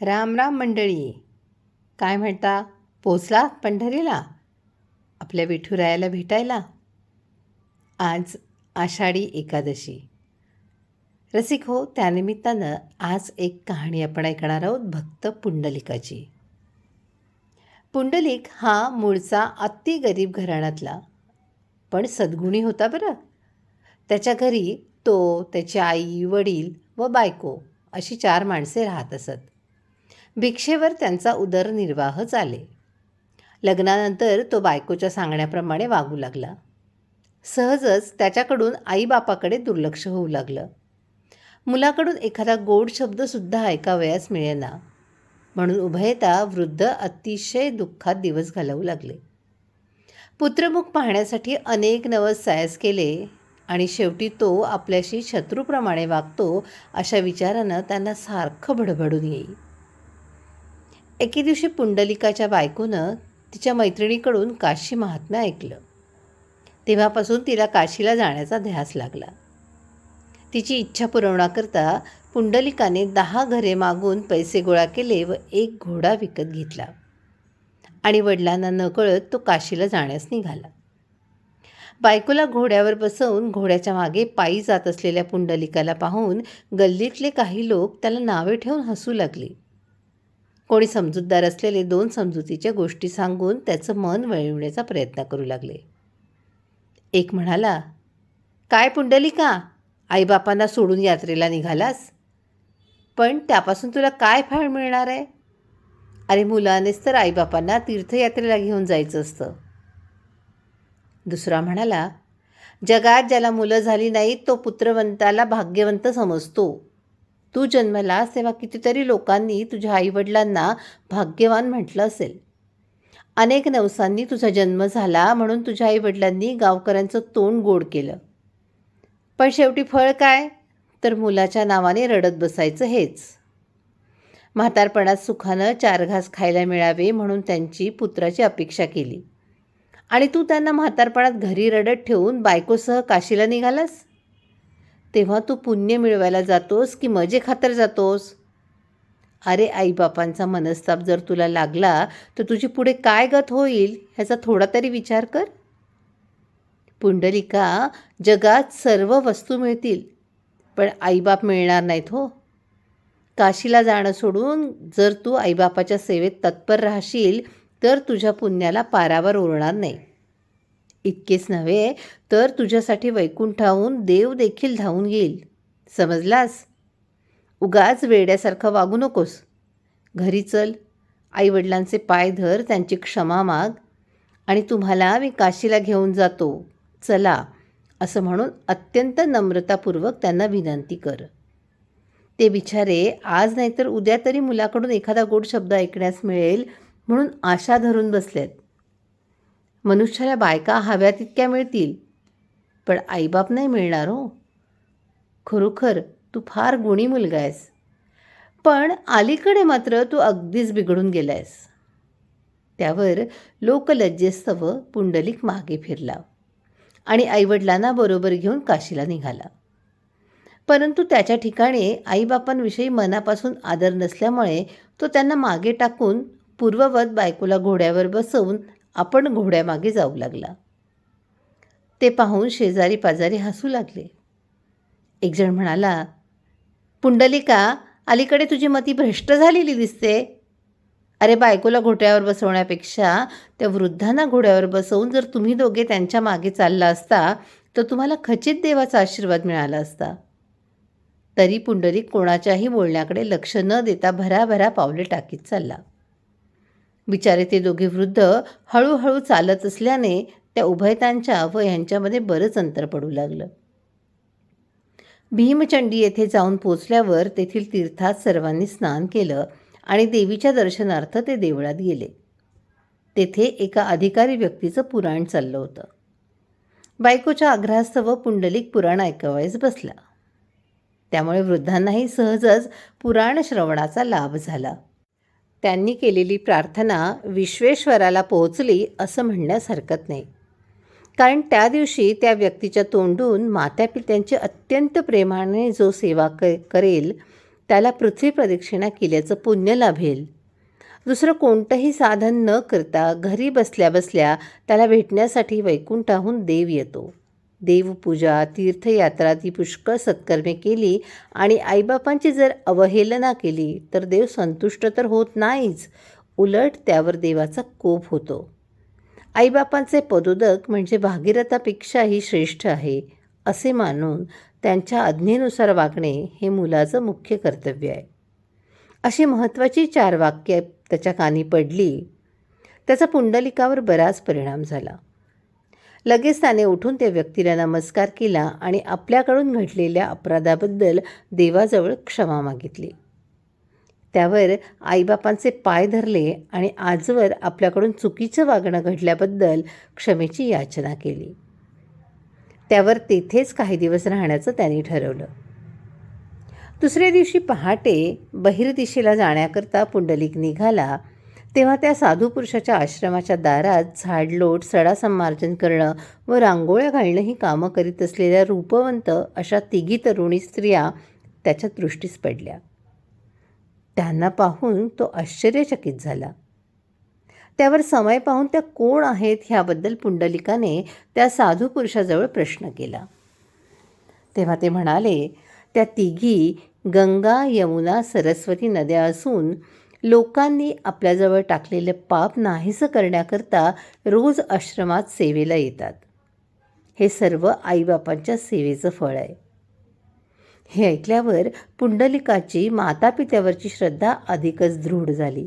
राम राम मंडळी. काय म्हणता? पोचला पंढरीला? आपल्या विठुरायाला भेटायला? आज आषाढी एकादशी. रसिक हो त्यानिमित्तानं आज एक कहाणी आपण ऐकणार आहोत भक्त पुंडलिकाची. पुंडलिक हा मूळचा अति गरीब घराण्यातला पण सद्गुणी होता बरं. त्याच्या घरी तो त्याची आई वडील व बायको अशी चार माणसे राहत असत. भिक्षेवर त्यांचा उदरनिर्वाह चाले लग्नानंतर तो बायकोच्या सांगण्याप्रमाणे वागू लागला. सहजच त्याच्याकडून आईबापाकडे दुर्लक्ष होऊ लागलं. मुलाकडून एखादा गोड शब्दसुद्धा ऐकावयास मिळेना. म्हणून उभयता वृद्ध अतिशय दुःखात दिवस घालवू लागले. पुत्रमुख पाहण्यासाठी अनेक नवस सायस केले आणि शेवटी तो आपल्याशी शत्रूप्रमाणे वागतो अशा विचारानं त्यांना सारखं भडभडून येईल एके दिवशी पुंडलिकाच्या बायकोनं तिच्या मैत्रिणीकडून काशी महात्म्य ऐकलं. तेव्हापासून तिला काशीला जाण्याचा ध्यास लागला. तिची इच्छा पुरवण्याकरता पुंडलिकाने दहा घरे मागून पैसे गोळा केले व एक घोडा विकत घेतला आणि वडिलांना नकळत तो काशीला जाण्यास निघाला. बायकोला घोड्यावर बसवून घोड्याच्या मागे पायी जात असलेल्या पुंडलिकाला पाहून गल्लीतले काही लोक त्याला नावे ठेवून हसू लागले. कोणी समजूतदार असलेले दोन समजुतीच्या गोष्टी सांगून त्याचं मन वळविण्याचा प्रयत्न करू लागले. एक म्हणाला काय पुंडलिका आईबापांना सोडून यात्रेला निघालास? पण त्यापासून तुला काय फळ मिळणार आहे? अरे मुलानेच तर आईबापांना तीर्थयात्रेला घेऊन जायचं असतं. दुसरा म्हणाला जगात ज्याला मुलं झाली नाहीत तो पुत्रवंताला भाग्यवंत समजतो. तू जन्मलास तेव्हा कितीतरी लोकांनी तुझ्या आईवडिलांना भाग्यवान म्हटलं असेल. अनेक नवसांनी तुझा जन्म झाला म्हणून तुझ्या आईवडिलांनी गावकऱ्यांचं तोंड गोड केलं. पण शेवटी फळ काय? तर मुलाच्या नावाने रडत बसायचं हेच. म्हातारपणात सुखानं चार घास खायला मिळावे म्हणून त्यांची पुत्राची अपेक्षा केली. आणि तू त्यांना म्हातारपणात घरी रडत ठेवून बायकोसह काशीला निघालास? तेव्हा तू पुण्य मिळवायला जातोस की मजे खातर जातोस? अरे आईबापांचा मनस्ताप जर तुला लागला तर तुझी पुढे काय गत होईल ह्याचा थोडा तरी विचार कर. पुंडलिका जगात सर्व वस्तू मिळतील पण आईबाप मिळणार नाहीत हो. काशीला जाणं सोडून जर तू आईबापाच्या सेवेत तत्पर राहशील तर तुझ्या पुण्याला पारावर उरणार नाही. इतकेच नव्हे तर तुझ्यासाठी वैकुंठाहून देव देखील धावून येईल. समजलास? उगाच वेड्यासारखं वागू नकोस. घरी चल. आईवडिलांचे पाय धर त्यांची क्षमा माग. आणि तुम्हाला मी काशीला घेऊन जातो. चला असं म्हणून अत्यंत नम्रतापूर्वक त्यांना विनंती कर. ते बिचारे आज नाहीतर उद्या तरी मुलाकडून एखादा गोड शब्द ऐकण्यास मिळेल म्हणून आशा धरून बसलेत. मनुष्याला बायका हव्या तितक्या मिळतील. पण आईबाप नाही मिळणार हो. खरोखर तू फार गुणी मुलगा आहेस. पण अलीकडे मात्र तू अगदीच बिघडून गेला आहेस त्यावर लोकलज्जेस्तव पुंडलिक मागे फिरला आणि आईवडिलांना बरोबर घेऊन काशीला निघाला. परंतु त्याच्या ठिकाणी आईबापांविषयी मनापासून आदर नसल्यामुळे तो त्यांना मागे टाकून पूर्ववत बायकोला घोड्यावर बसवून आपण घोड्यामागे जाऊ लागला. ते पाहून शेजारी पाजारी हसू लागले. एकजण म्हणाला पुंडलिका अलीकडे तुझी मती भ्रष्ट झालेली दिसते. अरे बायकोला घोट्यावर बसवण्यापेक्षा त्या वृद्धांना घोड्यावर बसवून जर तुम्ही दोघे त्यांच्या मागे चालला असता तर तुम्हाला खचित देवाचा आशीर्वाद मिळाला असता. तरी पुंडलिक कोणाच्याही बोलण्याकडे लक्ष न देता भराभरा पावले टाकीत चालला. बिचारे ते दोघे वृद्ध हळूहळू चालत असल्याने त्या उभयतांच्या व यांच्यामध्ये बरंच अंतर पडू लागलं. भीमचंडी येथे जाऊन पोचल्यावर तेथील तीर्थात सर्वांनी स्नान केलं आणि देवीच्या दर्शनार्थ ते देवळात गेले. तेथे एका अधिकारी व्यक्तीचं पुराण चाललं होतं. बायकोच्या आग्रहास्तव पुंडलिक पुराण ऐकावयास बसला. त्यामुळे वृद्धांनाही सहजच पुराण श्रवणाचा लाभ झाला. त्यांनी केलेली प्रार्थना विश्वेश्वराला पोहोचली असं म्हणण्यास हरकत नाही. कारण त्या दिवशी त्या व्यक्तीच्या तोंडून मात्यापित्यांची अत्यंत प्रेमाने जो सेवा क करेल त्याला पृथ्वी प्रदक्षिणा केल्याचं पुण्य लाभेल. दुसरं कोणतंही साधन न करता घरी बसल्या बसल्या त्याला भेटण्यासाठी वैकुंठाहून देव येतो. देवपूजा तीर्थयात्रा ती पुष्कळ सत्कर्मे केली आणि आईबापांची जर अवहेलना केली तर देव संतुष्ट तर होत नाहीच. उलट त्यावर देवाचा कोप होतो. आईबापांचे पदोदक म्हणजे भागीरथापेक्षाही श्रेष्ठ आहे असे मानून त्यांच्या आज्ञेनुसार वागणे हे मुलाचं मुख्य कर्तव्य आहे. अशी महत्त्वाची चार वाक्य त्याच्या कानी पडली. त्याचा पुंडलिकावर बराच परिणाम झाला. लगेच त्याने उठून त्या व्यक्तीला नमस्कार केला आणि आपल्याकडून घडलेल्या अपराधाबद्दल देवाजवळ क्षमा मागितली. त्यावर आईबापांचे पाय धरले आणि आजवर आपल्याकडून चुकीचं वागणं घडल्याबद्दल क्षमेची याचना केली. त्यावर तेथेच काही दिवस राहण्याचं त्यांनी ठरवलं. दुसऱ्या दिवशी पहाटे बहिर्दिशेला जाण्याकरता पुंडलिक निघाला तेव्हा त्या साधू पुरुषाच्या आश्रमाच्या दारात झाडलोट सडा संमार्जन करणं व रांगोळ्या घालणं ही कामं करीत असलेल्या रूपवंत अशा तिघी तरुणी स्त्रिया त्याच्या दृष्टीस पडल्या. त्यांना पाहून तो आश्चर्यचकित झाला. त्यावर समय पाहून त्या कोण आहेत ह्याबद्दल पुंडलिकाने त्या साधू पुरुषाजवळ प्रश्न केला. तेव्हा ते म्हणाले त्या तिघी गंगा यमुना सरस्वती नद्या असून लोकांनी आपल्याजवळ टाकलेले पाप नाहीसं करण्याकरता रोज आश्रमात सेवेला येतात. हे सर्व आईबापांच्या सेवेचं फळ आहे. हे ऐकल्यावर पुंडलिकाची मातापित्यावरची श्रद्धा अधिकच दृढ झाली.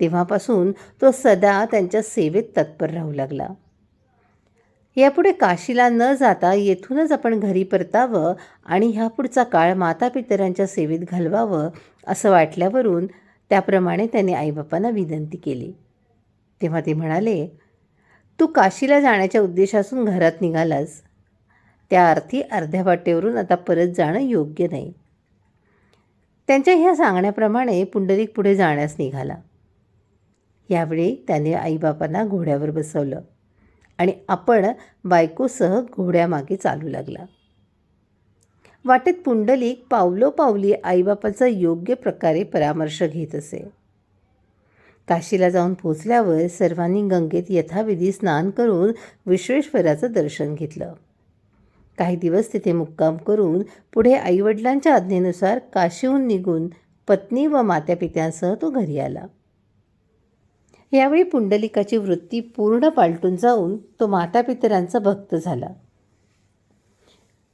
तेव्हापासून तो सदा त्यांच्या सेवेत तत्पर राहू लागला. यापुढे काशीला न जाता येथूनच आपण घरी परतावं आणि ह्यापुढचा काळ मातापितरांच्या सेवेत घालवावं असं वाटल्यावरून त्याप्रमाणे त्याने आईबापांना विनंती केली. तेव्हा ते म्हणाले तू काशीला जाण्याच्या उद्देशासून घरात निघालास. त्या अर्थी अर्ध्या वाटेवरून आता परत जाणं योग्य नाही. त्यांच्या ह्या सांगण्याप्रमाणे पुंडलिक पुढे जाण्यास निघाला. यावेळी त्याने आईबापांना घोड्यावर बसवलं आणि आपण बायकोसह घोड्यामागे चालू लागला. वाटेत पुंडलिक पावलोपावली आईबापाचा योग्य प्रकारे परामर्श घेत असे. काशीला जाऊन पोचल्यावर सर्वांनी गंगेत यथाविधी स्नान करून विश्वेश्वराचं दर्शन घेतलं. काही दिवस तिथे मुक्काम करून पुढे आईवडिलांच्या आज्ञेनुसार काशीहून निघून पत्नी व मात्यापित्यांसह तो घरी आला. यावेळी पुंडलिकाची वृत्ती पूर्ण पालटून जाऊन तो मातापितरांचा भक्त झाला.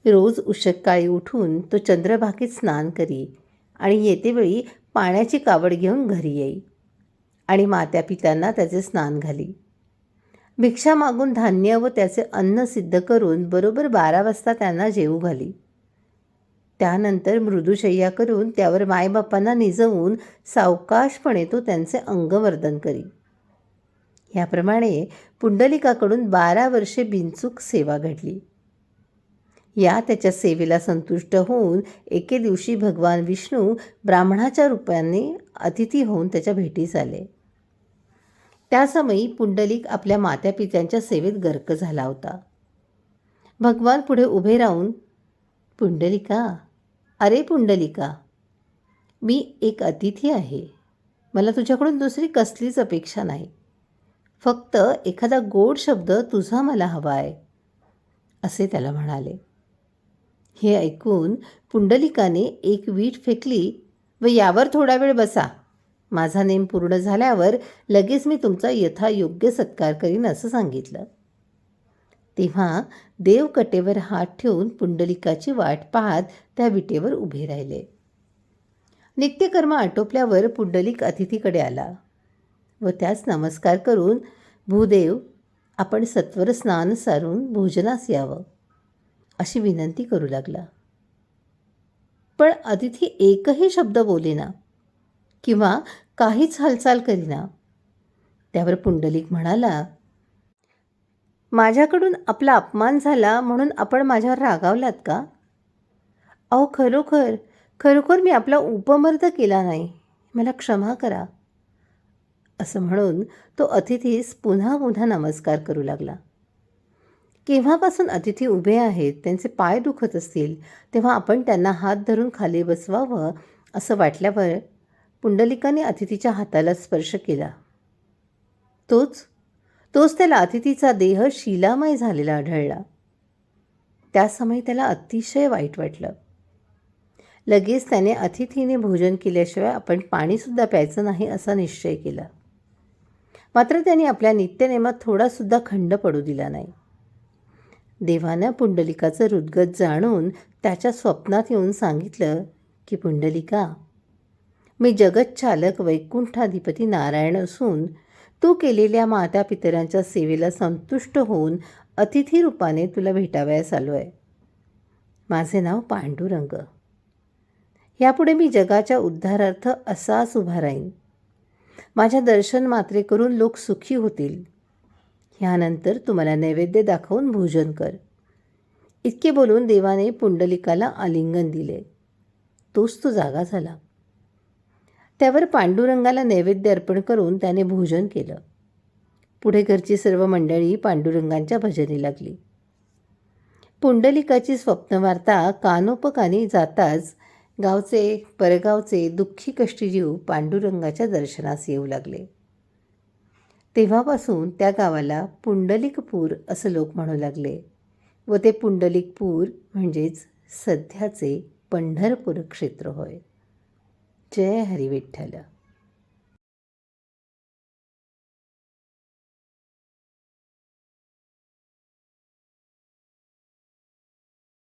रोज उशकाळी उठून तो चंद्रभागेत स्नान करी आणि येतेवेळी पाण्याची कावड घेऊन घरी येई. आणि मात्या पित्यांना त्याचे स्नान घाली. भिक्षा मागून धान्य व त्याचे अन्न सिद्ध करून बरोबर बारा वाजता त्यांना जेवू घाली. त्यानंतर मृदुशय्या करून त्यावर मायबापांना निजवून सावकाशपणे तो त्यांचे अंगवर्धन करी. ह्याप्रमाणे पुंडलिकाकडून बारा वर्षे बिनचूक सेवा घडली. या त्याच्या सेवेला संतुष्ट होऊन एके दिवशी भगवान विष्णू ब्राह्मणाच्या रूपाने अतिथी होऊन त्याच्या भेटीस आले. त्यासमयी पुंडलिक आपल्या मात्यापित्यांच्या सेवेत गर्क झाला होता. भगवान पुढे उभे राहून पुंडलिका अरे पुंडलिका मी एक अतिथी आहे. मला तुझ्याकडून दुसरी कसलीच अपेक्षा नाही. फक्त एखादा गोड शब्द तुझा मला हवा आहे असे त्याला म्हणाले. हे ऐकून पुंडलिकाने एक वीट फेकली व यावर थोडा वेळ बसा. माझा नेम पूर्ण झाल्यावर लगेच मी तुमचा यथायोग्य सत्कार करीन असं सांगितलं. तेव्हा देवकटेवर हात ठेवून पुंडलिकाची वाट पाहत त्या विटेवर उभे राहिले. नित्यकर्म आटोपल्यावर पुंडलिक अतिथीकडे आला व त्यास नमस्कार करून भूदेव आपण सत्वर स्नान सारून भोजनास यावं. अशी विनंती करू लागला. पण अतिथी एकही शब्द बोलेना किंवा काहीच हालचाल करीना. त्यावर पुंडलिक म्हणाला माझ्याकडून आपला अपमान झाला म्हणून आपण माझ्यावर रागावलात का? अहो खरोखर खरोखर मी आपला उपमर्द केला नाही. मला क्षमा करा. असं म्हणून तो अतिथीस पुन्हा पुन्हा नमस्कार करू लागला. केव्हापासून अतिथी उभे आहेत त्यांचे पाय दुखत असतील तेव्हा आपण त्यांना हात धरून खाली बसवावं असं वाटल्यावर पुंडलिकाने अतिथीच्या हाताला स्पर्श केला. तोच तोच त्याला अतिथीचा देह शिलामय झालेला आढळला. त्यासमयी त्याला अतिशय वाईट वाटलं. लगेच त्याने अतिथीने भोजन केल्याशिवाय आपण पाणीसुद्धा प्यायचं नाही असा निश्चय केला. मात्र त्याने आपल्या नित्यनेमात थोडासुद्धा खंड पडू दिला नाही. देवानं पुंडलिकाचं रुद्गत जाणून त्याच्या स्वप्नात येऊन सांगितलं की पुंडलिका मी जगतचालक वैकुंठाधिपती नारायण असून तू केलेल्या माता पितरांच्या सेवेला संतुष्ट होऊन अतिथी रूपाने तुला भेटावयास आलो आहे माझे नाव पांडुरंग. यापुढे मी जगाच्या उद्धारार्थ असाच उभा राहीन. माझ्या दर्शन मात्रे करून लोक सुखी होतील. ह्यानंतर तुम्हाला नैवेद्य दाखवून भोजन कर. इतके बोलून देवाने पुंडलिकाला आलिंगन दिले. तोच तो जागा झाला. त्यावर पांडुरंगाला नैवेद्य अर्पण करून त्याने भोजन केलं. पुढे घरची सर्व मंडळी पांडुरंगांच्या भजनी लागली. पुंडलिकाची स्वप्नवार्ता कानोपकानी जाताच गावचे परगावचे दुःखी कष्टीजीव पांडुरंगाच्या दर्शनास येऊ लागले. तेव्हापासून त्या गावाला पुंडलिकपूर असं लोक म्हणू लागले व ते पुंडलिकपूर म्हणजेच सध्याचे पंढरपूर क्षेत्र होय. जय हरी विठ्ठल